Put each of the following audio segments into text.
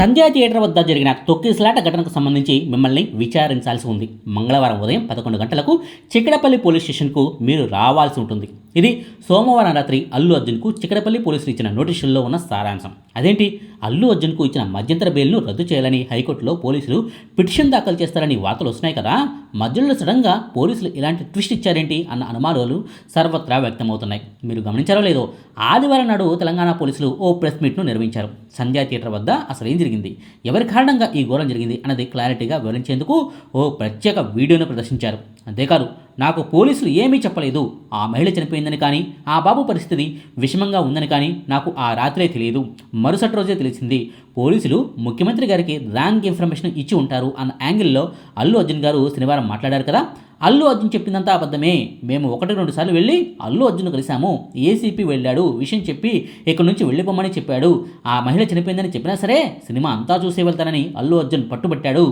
సంధ్యా theatre వద్ద జరిగిన తొక్కిసలాట ఘటనకు సంబంధించి మిమ్మల్ని విచారించాల్సి ఉంది. మంగళవారం ఉదయం పదకొండు గంటలకు చిక్కడపల్లి పోలీస్ స్టేషన్కు మీరు రావాల్సి ఉంటుంది. ఇది సోమవారం రాత్రి అల్లు అర్జున్కు చిక్కడపల్లి పోలీసులు ఇచ్చిన నోటీసుల్లో ఉన్న సారాంశం. అదేంటి? అల్లు అర్జున్కు ఇచ్చిన మధ్యంతర బెయిల్ను రద్దు చేయాలని హైకోర్టులో పోలీసులు పిటిషన్ దాఖలు చేస్తారని వార్తలు వస్తున్నాయి కదా? మధ్యలో సడన్గా పోలీసులు ఇలాంటి ట్విస్ట్ ఇచ్చారేంటి? అన్న అనుమానాలు సర్వత్రా వ్యక్తమవుతున్నాయి. మీరు గమనించారో లేదో? ఆదివారం నాడు తెలంగాణ పోలీసులు ఓ ప్రెస్ మీట్ను నిర్వహించారు. సంధ్యా థియేటర్ వద్ద అసలు ఏం జరిగింది? ఎవరి కారణంగా ఈ ఘోరం జరిగింది? అన్నది క్లారిటీగా వివరించేందుకు ఓ ప్రత్యేక వీడియోను ప్రదర్శించారు. అంతేకాదు నాకు పోలీసులు ఏమీ చెప్పలేదు. ఆ మహిళ చనిపోయిందని కానీ ఆ బాబు పరిస్థితి విషమంగా ఉందని కానీ నాకు ఆ రాత్రే తెలియదు. మరుసటి రోజే తెలిసింది. పోలీసులు ముఖ్యమంత్రి గారికి ర్యాంక్ ఇన్ఫర్మేషన్ ఇచ్చి ఉంటారు అన్న యాంగిల్లో అల్లు అర్జున్ గారు శనివారం మాట్లాడారు కదా? అల్లు అర్జున్ చెప్పిందంతా అబద్ధమే. మేము ఒకటి రెండు సార్లు వెళ్ళి అల్లు అర్జున్ కలిశాము. ఏసీపీ వెళ్ళాడు. విషయం చెప్పి ఇక్కడి నుంచి వెళ్ళిపోమని చెప్పాడు. ఆ మహిళ చనిపోయిందని చెప్పినా సరే సినిమా అంతా చూసే వెళ్తానని అల్లు అర్జున్ పట్టుబట్టాడు.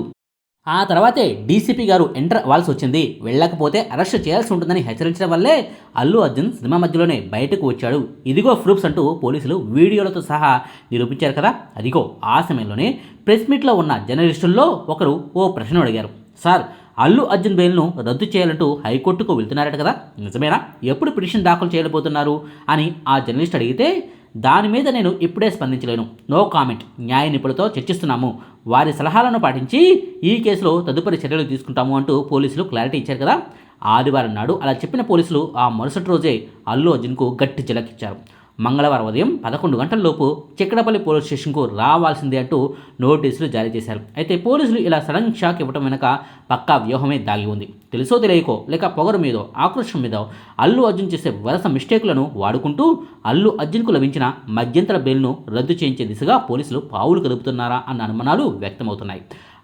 ఆ తర్వాతే డీసీపీ గారు ఎంటర్ అవ్వాల్సి వచ్చింది. వెళ్ళకపోతే అరెస్ట్ చేయాల్సి ఉంటుందని హెచ్చరించడం వల్లే అల్లు అర్జున్ సినిమా మధ్యలోనే బయటకు వచ్చాడు. ఇదిగో ప్రూఫ్స్ అంటూ పోలీసులు వీడియోలతో సహా నిరూపించారు కదా? అదిగో ఆ సమయంలోనే ప్రెస్ మీట్లో ఉన్న జర్నలిస్టుల్లో ఒకరు ఓ ప్రశ్న అడిగారు. సార్ అల్లు అర్జున్ బెయిల్ను రద్దు చేయాలంటూ హైకోర్టుకు వెళ్తున్నారట కదా. నిజమేనా? ఎప్పుడు పిటిషన్ దాఖలు చేయలేబోతున్నారు అని ఆ జర్నలిస్ట్ అడిగితే దాని మీద నేను ఇప్పుడే స్పందించలేను. No comment. న్యాయ నిపుణులతో చర్చిస్తున్నాము. వారి సలహాలను పాటించి ఈ కేసులో తదుపరి చర్యలు తీసుకుంటాము అంటూ పోలీసులు క్లారిటీ ఇచ్చారు కదా. ఆదివారం నాడు అలా చెప్పిన పోలీసులు ఆ మరుసటి రోజే అల్లు అర్జున్కు గట్టి చిలకిచ్చారు మంగళవారం ఉదయం పదకొండు గంటలలోపు చిక్కడపల్లి పోలీస్ స్టేషన్కు రావాల్సిందే అంటూ నోటీసులు జారీ చేశారు. అయితే పోలీసులు ఇలా సడన్ షాక్ ఇవ్వటం వెనక పక్కా వ్యూహమే దాగి ఉంది. తెలుసో తెలియకో లేక పొగరు మీదో ఆక్రోషం మీదో అల్లు అర్జున్ చేసే వరుస మిస్టేకులను వాడుకుంటూ అల్లు అర్జున్కు లభించిన మధ్యంతర బెయిల్ను రద్దు చేయించే దిశగా పోలీసులు పావులు కదుపుతున్నారా అన్న అనుమానాలు వ్యక్తమవుతున్నాయి.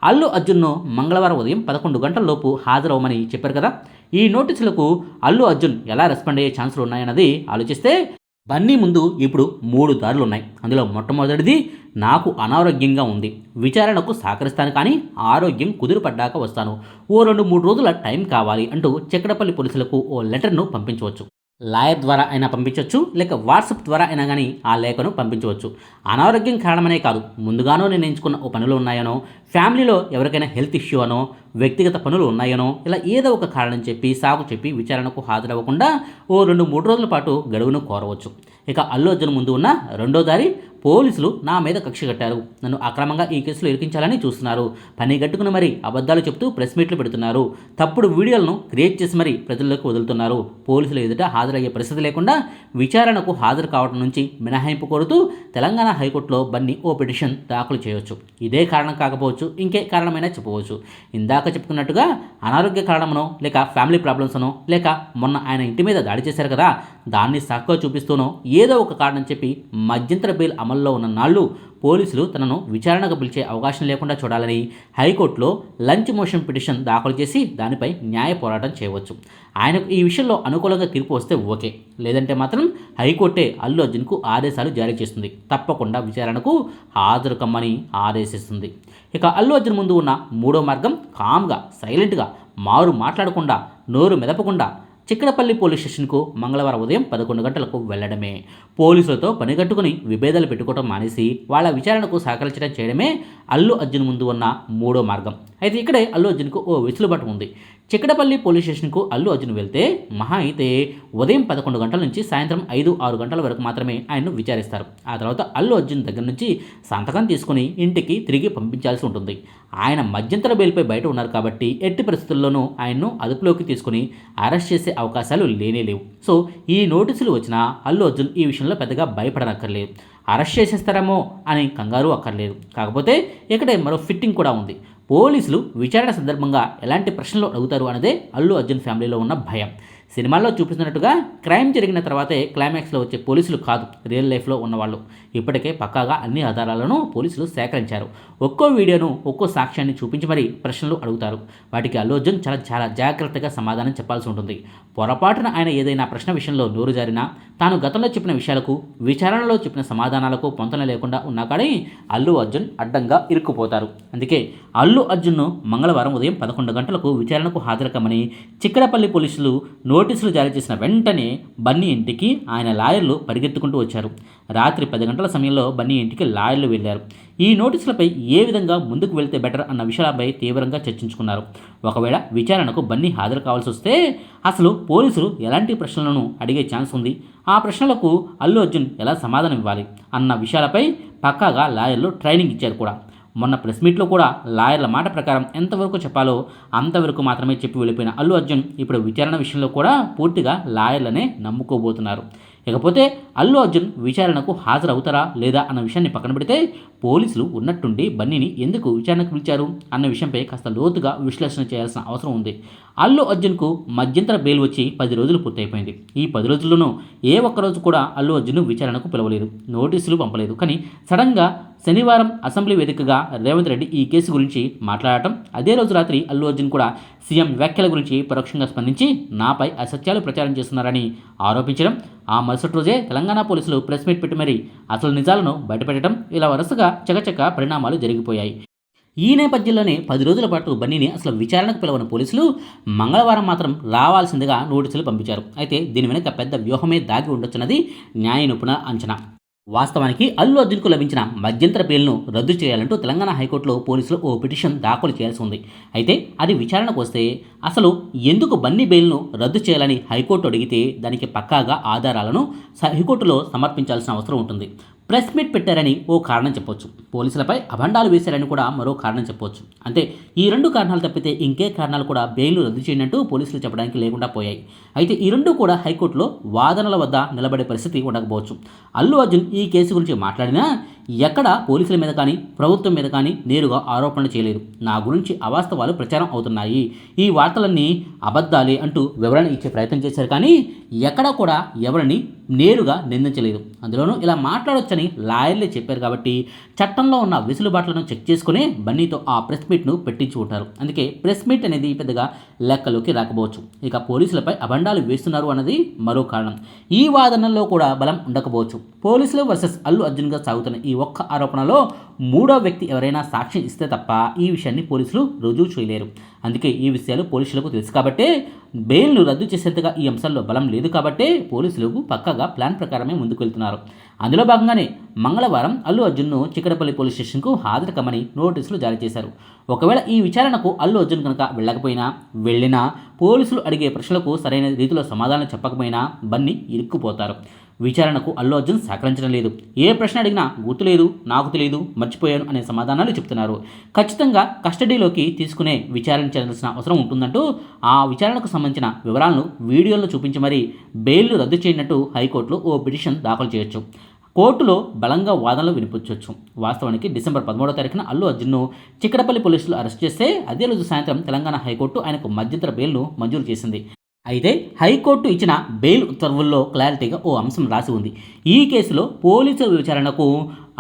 అల్లు అర్జున్ను మంగళవారం ఉదయం పదకొండు గంటలలోపు హాజరవమని చెప్పారు కదా. ఈ నోటీసులకు అల్లు అర్జున్ ఎలా రెస్పాండ్ అయ్యే ఛాన్సులు ఉన్నాయన్నది ఆలోచిస్తే బన్నీ ముందు ఇప్పుడు మూడు దారులు ఉన్నాయి అందులో మొట్టమొదటిది నాకు అనారోగ్యంగా ఉంది. విచారణకు సహకరిస్తాను కానీ ఆరోగ్యం కుదురుపడ్డాక వస్తాను. ఓ రెండు మూడు రోజుల టైం కావాలి అంటూ చెక్కడపల్లి పోలీసులకు ఓ లెటర్ను పంపించవచ్చు. లాయర్ ద్వారా అయినా పంపించవచ్చు లేక వాట్సాప్ ద్వారా అయినా కానీ ఆ లేఖను పంపించవచ్చు. అనారోగ్యం కారణమనే కాదు ముందుగానో నిర్ణయించుకున్న ఓ పనులు ఉన్నాయనో ఫ్యామిలీలో ఎవరికైనా హెల్త్ ఇష్యూ అనో వ్యక్తిగత పనులు ఉన్నాయనో ఇలా ఏదో ఒక కారణం చెప్పి సాగు చెప్పి విచారణకు హాజరవ్వకుండా ఓ రెండు మూడు రోజుల పాటు గడువును కోరవచ్చు. ఇక అల్లు అర్జున్ ముందు ఉన్న రెండో దారి పోలీసులు నా మీద కక్ష కట్టారు. నన్ను అక్రమంగా ఈ కేసులో ఇరికించాలని చూస్తున్నారు. పని గట్టుకుని మరి అబద్ధాలు చెప్తూ ప్రెస్ మీట్లు పెడుతున్నారు. తప్పుడు వీడియోలను క్రియేట్ చేసి మరి ప్రజల్లోకి వదులుతున్నారు. పోలీసులు ఎదుట హాజరయ్యే పరిస్థితి లేకుండా విచారణకు హాజరు కావడం నుంచి మినహాయింపు కోరుతూ తెలంగాణ హైకోర్టులో బన్నీ ఓ పిటిషన్ దాఖలు చేయవచ్చు ఇదే కారణం కాకపోవచ్చు ఇంకే కారణమైనా చెప్పవచ్చు. ఇందాక చెప్పుకున్నట్టుగా అనారోగ్య కారణమనో లేక ఫ్యామిలీ ప్రాబ్లమ్స్నో లేక మొన్న ఆయన ఇంటి మీద దాడి చేశారు కదా దాన్ని సాకుగా చూపిస్తూనో ఏదో ఒక కారణం చెప్పి మధ్యంతర బెయిల్ అమల్లో ఉన్న నాళ్ళు పోలీసులు తనను విచారణకు పిలిచే అవకాశం లేకుండా చూడాలని హైకోర్టులో లంచ్ మోషన్ పిటిషన్ దాఖలు చేసి దానిపై న్యాయ పోరాటం చేయవచ్చు. ఆయనకు ఈ విషయంలో అనుకూలంగా తీర్పు వస్తే ఓకే. లేదంటే మాత్రం హైకోర్టే అల్లు అర్జున్కు ఆదేశాలు జారీ చేస్తుంది. తప్పకుండా విచారణకు హాజరు కమ్మని ఆదేశిస్తుంది. ఇక అల్లు అర్జున్ ముందు ఉన్న మూడో మార్గం కామ్గా సైలెంట్గా మారు మాట్లాడకుండా నోరు మెదపకుండా చిక్కడపల్లి పోలీస్ స్టేషన్కు మంగళవారం ఉదయం పదకొండు గంటలకు వెళ్ళడమే పోలీసులతో పనిగట్టుకుని విభేదాలు పెట్టుకోవడం మానేసి వాళ్ళ విచారణకు సహకరించడం చేయడమే అల్లు అర్జున్ ముందు ఉన్న మూడో మార్గం. అయితే ఇక్కడే అల్లు అర్జున్కు ఓ వెసులుబాటు ఉంది. చిక్కడపల్లి పోలీస్ స్టేషన్కు అల్లు అర్జున్ వెళ్తే మహా అయితే ఉదయం పదకొండు గంటల నుంచి సాయంత్రం ఐదు ఆరు గంటల వరకు మాత్రమే ఆయన్ను విచారిస్తారు. ఆ తర్వాత అల్లు అర్జున్ దగ్గర నుంచి సంతకం తీసుకుని ఇంటికి తిరిగి పంపించాల్సి ఉంటుంది. ఆయన మధ్యంతర బెయిల్పై బయట ఉన్నారు కాబట్టి ఎట్టి పరిస్థితుల్లోనూ ఆయన్ను అదుపులోకి తీసుకుని అరెస్ట్ చేసే అవకాశాలు లేనే లేవు. సో ఈ నోటీసులు వచ్చినా అల్లు అర్జున్ ఈ విషయంలో పెద్దగా భయపడనక్కర్లేదు. అరెస్ట్ చేసేస్తారేమో అని కంగారు అక్కర్లేదు. కాకపోతే ఇక్కడే మరో ఫిట్టింగ్ కూడా ఉంది. పోలీసులు విచారణ సందర్భంగా ఎలాంటి ప్రశ్నలు అడుగుతారు అన్నదే అల్లు అర్జున్ ఫ్యామిలీలో ఉన్న భయం. సినిమాల్లో చూపిస్తున్నట్టుగా క్రైమ్ జరిగిన తర్వాతే క్లైమాక్స్లో వచ్చే పోలీసులు కాదు రియల్ లైఫ్లో ఉన్నవాళ్ళు. ఇప్పటికే పక్కాగా అన్ని ఆధారాలను పోలీసులు సేకరించారు. ఒక్కో వీడియోను ఒక్కో సాక్ష్యాన్ని చూపించి మరీ ప్రశ్నలు అడుగుతారు. వాటికి అల్లు అర్జున్ చాలా చాలా జాగ్రత్తగా సమాధానం చెప్పాల్సి ఉంటుంది. పొరపాటున ఆయన ఏదైనా ప్రశ్న విషయంలో నోరు జారినా తాను గతంలో చెప్పిన విషయాలకు విచారణలో చెప్పిన సమాధానాలకు పొంతన లేకుండా ఉన్నా కానీ అల్లు అర్జున్ అడ్డంగా ఇరుక్కుపోతారు. అందుకే అల్లు అల్లు అర్జున్ను మంగళవారం ఉదయం పదకొండు గంటలకు విచారణకు హాజరుకమ్మని చిక్కడపల్లి పోలీసులు నోటీసులు జారీ చేసిన వెంటనే బన్నీ ఇంటికి ఆయన లాయర్లు పరిగెత్తుకుంటూ వచ్చారు. రాత్రి పది గంటల సమయంలో బన్నీ ఇంటికి లాయర్లు వెళ్ళారు. ఈ నోటీసులపై ఏ విధంగా ముందుకు వెళ్తే బెటర్ అన్న విషయాలపై తీవ్రంగా చర్చించుకున్నారు. ఒకవేళ విచారణకు బన్నీ హాజరు కావాల్సి వస్తే అసలు పోలీసులు ఎలాంటి ప్రశ్నలను అడిగే ఛాన్స్ ఉంది? ఆ ప్రశ్నలకు అల్లు అర్జున్ ఎలా సమాధానం ఇవ్వాలి? అన్న విషయాలపై పక్కాగా లాయర్లు ట్రైనింగ్ ఇచ్చారు కూడా. మొన్న ప్రెస్ మీట్లో కూడా లాయర్ల మాట ప్రకారం ఎంతవరకు చెప్పాలో అంతవరకు మాత్రమే చెప్పి వెళ్ళిపోయిన అల్లు అర్జున్ ఇప్పుడు విచారణ విషయంలో కూడా పూర్తిగా లాయర్లనే నమ్ముకోబోతున్నారు. ఇకపోతే అల్లు అర్జున్ విచారణకు హాజరవుతారా లేదా అన్న విషయాన్ని పక్కన పెడితే పోలీసులు ఉన్నట్టుండి బన్నీని ఎందుకు విచారణకు పిలిచారు అన్న విషయంపై కాస్త లోతుగా విశ్లేషణ చేయాల్సిన అవసరం ఉంది. అల్లు అర్జున్కు మధ్యంతర బెయిల్ వచ్చి పది రోజులు పూర్తయిపోయింది. ఈ పది రోజుల్లోనూ ఏ ఒక్కరోజు కూడా అల్లు అర్జున్ విచారణకు పిలవలేదు. నోటీసులు పంపలేదు. కానీ సడన్గా శనివారం అసెంబ్లీ వేదికగా రేవంత్ రెడ్డి ఈ కేసు గురించి మాట్లాడటం. అదే రోజు రాత్రి అల్లు అర్జున్ కూడా సీఎం వ్యాఖ్యల గురించి పరోక్షంగా స్పందించి నాపై అసత్యాలు ప్రచారం చేస్తున్నారని ఆరోపించడం. ఆ మరుసటి రోజే తెలంగాణ పోలీసులు ప్రెస్ మీట్ పెట్టి మరీ అసలు నిజాలను బయటపెట్టడం ఇలా వరుసగా చకచక పరిణామాలు జరిగిపోయాయి. ఈ నేపథ్యంలోనే పది రోజుల పాటు బన్నీని అసలు విచారణకు పిలవని పోలీసులు మంగళవారం మాత్రం రావాల్సిందిగా నోటీసులు పంపించారు. అయితే దీని వెనుక పెద్ద వ్యూహమే దాగి ఉండొచ్చున్నది న్యాయ నిపుణుల అంచనా. వాస్తవానికి అల్లు అర్జున్కు లభించిన మధ్యంతర బెయిల్ను రద్దు చేయాలంటూ తెలంగాణ హైకోర్టులో పోలీసులు ఓ పిటిషన్ దాఖలు చేయాల్సి ఉంది. అయితే అది విచారణకు వస్తే అసలు ఎందుకు బన్నీ బెయిల్ను రద్దు చేయాలని హైకోర్టు అడిగితే దానికి పక్కాగా ఆధారాలను హైకోర్టులో సమర్పించాల్సిన అవసరం ఉంటుంది. ప్రెస్ మీట్ పెట్టారని ఓ కారణం చెప్పొచ్చు. పోలీసులపై అభండాలు వేశారని కూడా మరో కారణం చెప్పొచ్చు. అంటే ఈ రెండు కారణాలు తప్పితే ఇంకే కారణాలు కూడా బెయిల్ రద్దు చేయనట్టు పోలీసులు చెప్పడానికి లేకుండా పోయాయి. అయితే ఈ రెండు కూడా హైకోర్టులో వాదనల వద్ద నిలబడే పరిస్థితి ఉండకపోవచ్చు. అల్లు అర్జున్ ఈ కేసు గురించి మాట్లాడినా ఎక్కడ పోలీసుల మీద కానీ ప్రభుత్వం మీద కానీ నేరుగా ఆరోపణలు చేయలేదు. నా గురించి అవాస్తవాలు ప్రచారం అవుతున్నాయి. ఈ వార్తలన్నీ అబద్ధాలే అంటూ వివరణ ఇచ్చే ప్రయత్నం చేశారు కానీ ఎక్కడా కూడా ఎవరిని నేరుగా నిందించలేదు. అందులోనూ ఇలా మాట్లాడొచ్చని లాయర్లే చెప్పారు కాబట్టి చట్టంలో ఉన్న వెసులుబాట్లను చెక్ చేసుకునే బన్నీతో ఆ ప్రెస్ మీట్ను పెట్టించి ఉంటారు. అందుకే ప్రెస్ మీట్ అనేది పెద్దగా లెక్కలోకి రాకపోవచ్చు. ఇక పోలీసులపై అభండాలు వేస్తున్నారు అన్నది మరో కారణం. ఈ వాదనల్లో కూడా బలం ఉండకపోవచ్చు. పోలీసులు వర్సెస్ అల్లు అర్జున్గా సాగుతున్న ఈ ఒక్క ఆరోపణలో మూడో వ్యక్తి ఎవరైనా సాక్ష్యం ఇస్తే తప్ప ఈ విషయాన్ని పోలీసులు రుజువు చేయలేరు. అందుకే ఈ విషయాలు పోలీసులకు తెలుసు. కాబట్టే బెయిల్ను రద్దు చేసేంతగా ఈ అంశాల్లో బలం లేదు కాబట్టి పోలీసులకు పక్కగా ప్లాన్ ప్రకారమే ముందుకు వెళ్తున్నారు అందులో భాగంగానే మంగళవారం అల్లు అర్జున్ను చిక్కడపల్లి పోలీస్ స్టేషన్కు హాజరు కమ్మని నోటీసులు జారీ చేశారు. ఒకవేళ ఈ విచారణకు అల్లు అర్జున్ కనుక వెళ్ళకపోయినా వెళ్ళినా పోలీసులు అడిగే ప్రశ్నలకు సరైన రీతిలో సమాధానం చెప్పకపోయినా బన్నీ ఇరుక్కుపోతారు. విచారణకు అల్లు అర్జున్ సహకరించడం లేదు. ఏ ప్రశ్న అడిగినా గుర్తులేదు నాకు తెలియదు మర్చిపోయాను అనే సమాధానాలు చెప్తున్నారు. ఖచ్చితంగా కస్టడీలోకి తీసుకునే విచారించాల్సిన అవసరం ఉంటుందంటూ ఆ విచారణకు సంబంధించిన వివరాలను వీడియోలో చూపించి మరీ బెయిల్ను రద్దు చేయనట్టు హైకోర్టులో ఓ పిటిషన్ దాఖలు చేయొచ్చు. కోర్టులో బలంగా వాదనలు వినిపించవచ్చు వాస్తవానికి డిసెంబర్ పదమూడో తారీఖున అల్లు అర్జున్ను చిక్కడపల్లి పోలీసులు అరెస్ట్ చేస్తే అదే రోజు సాయంత్రం తెలంగాణ హైకోర్టు ఆయనకు మధ్యంతర బెయిల్ను మంజూరు చేసింది. అయితే హైకోర్టు ఇచ్చిన బెయిల్ ఉత్తర్వుల్లో క్లారిటీగా ఓ అంశం రాసి ఉంది. ఈ కేసులో పోలీసుల విచారణకు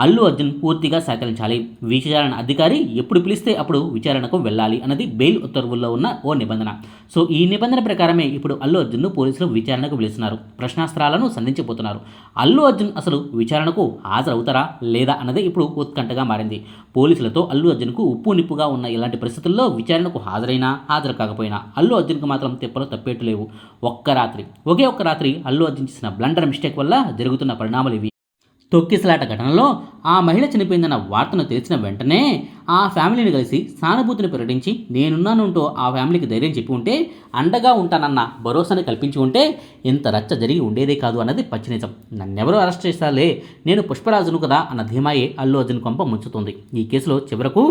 అల్లు అర్జున్ పూర్తిగా సహకరించాలి. విచారణ అధికారి ఎప్పుడు పిలిస్తే అప్పుడు విచారణకు వెళ్ళాలి అన్నది బెయిల్ ఉత్తర్వుల్లో ఉన్న ఓ నిబంధన. సో ఈ నిబంధన ప్రకారమే ఇప్పుడు అల్లు అర్జున్ను పోలీసులు విచారణకు పిలుస్తున్నారు. ప్రశ్నాస్త్రాలను సంధించబోతున్నారు. అల్లు అర్జున్ అసలు విచారణకు హాజరవుతారా లేదా అన్నది ఇప్పుడు ఉత్కంఠగా మారింది. పోలీసులతో అల్లు అర్జున్కు ఉప్పు నిప్పుగా ఉన్న ఇలాంటి పరిస్థితుల్లో విచారణకు హాజరైనా హాజరు కాకపోయినా అల్లు అర్జున్కు మాత్రం తిప్పలు తప్పేట్టు లేవు. ఒక్క రాత్రి ఒకే ఒక్క రాత్రి అల్లు అర్జున్ చేసిన బ్లండర్ మిస్టేక్ వల్ల జరుగుతున్న పరిణామాలు ఇవి. తొక్కిసలాట ఘటనలో ఆ మహిళ చనిపోయిందన్న వార్తను తెలిసిన వెంటనే ఆ ఫ్యామిలీని కలిసి సానుభూతిని ప్రకటించి నేనున్నానుంటూ ఆ ఫ్యామిలీకి ధైర్యం చెప్పి ఉంటే అండగా ఉంటానన్న భరోసాని కల్పించి ఉంటే ఇంత రచ్చ జరిగి ఉండేదే కాదు అన్నది పచ్చి నిజం నన్నెవరూ అరెస్ట్ చేస్తాలే నేను పుష్పరాజును కదా అన్న ధీమాయే అల్లు అర్జున్ కొంప ముంచుతుంది. ఈ కేసులో చివరకు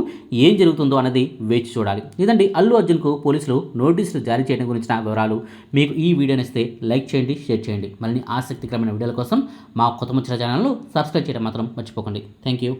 ఏం జరుగుతుందో అన్నది వేచి చూడాలి. ఇదండి అల్లు అర్జున్కు పోలీసులు నోటీసులు జారీ చేయడం గురించిన వివరాలు. మీకు ఈ వీడియో నచ్చితే లైక్ చేయండి షేర్ చేయండి. మళ్ళీ ఆసక్తికరమైన వీడియోల కోసం మా కొత్త ముచ్చిన ఛానల్ను సబ్స్క్రైబ్ చేయడం మాత్రం మర్చిపోకండి. Thank you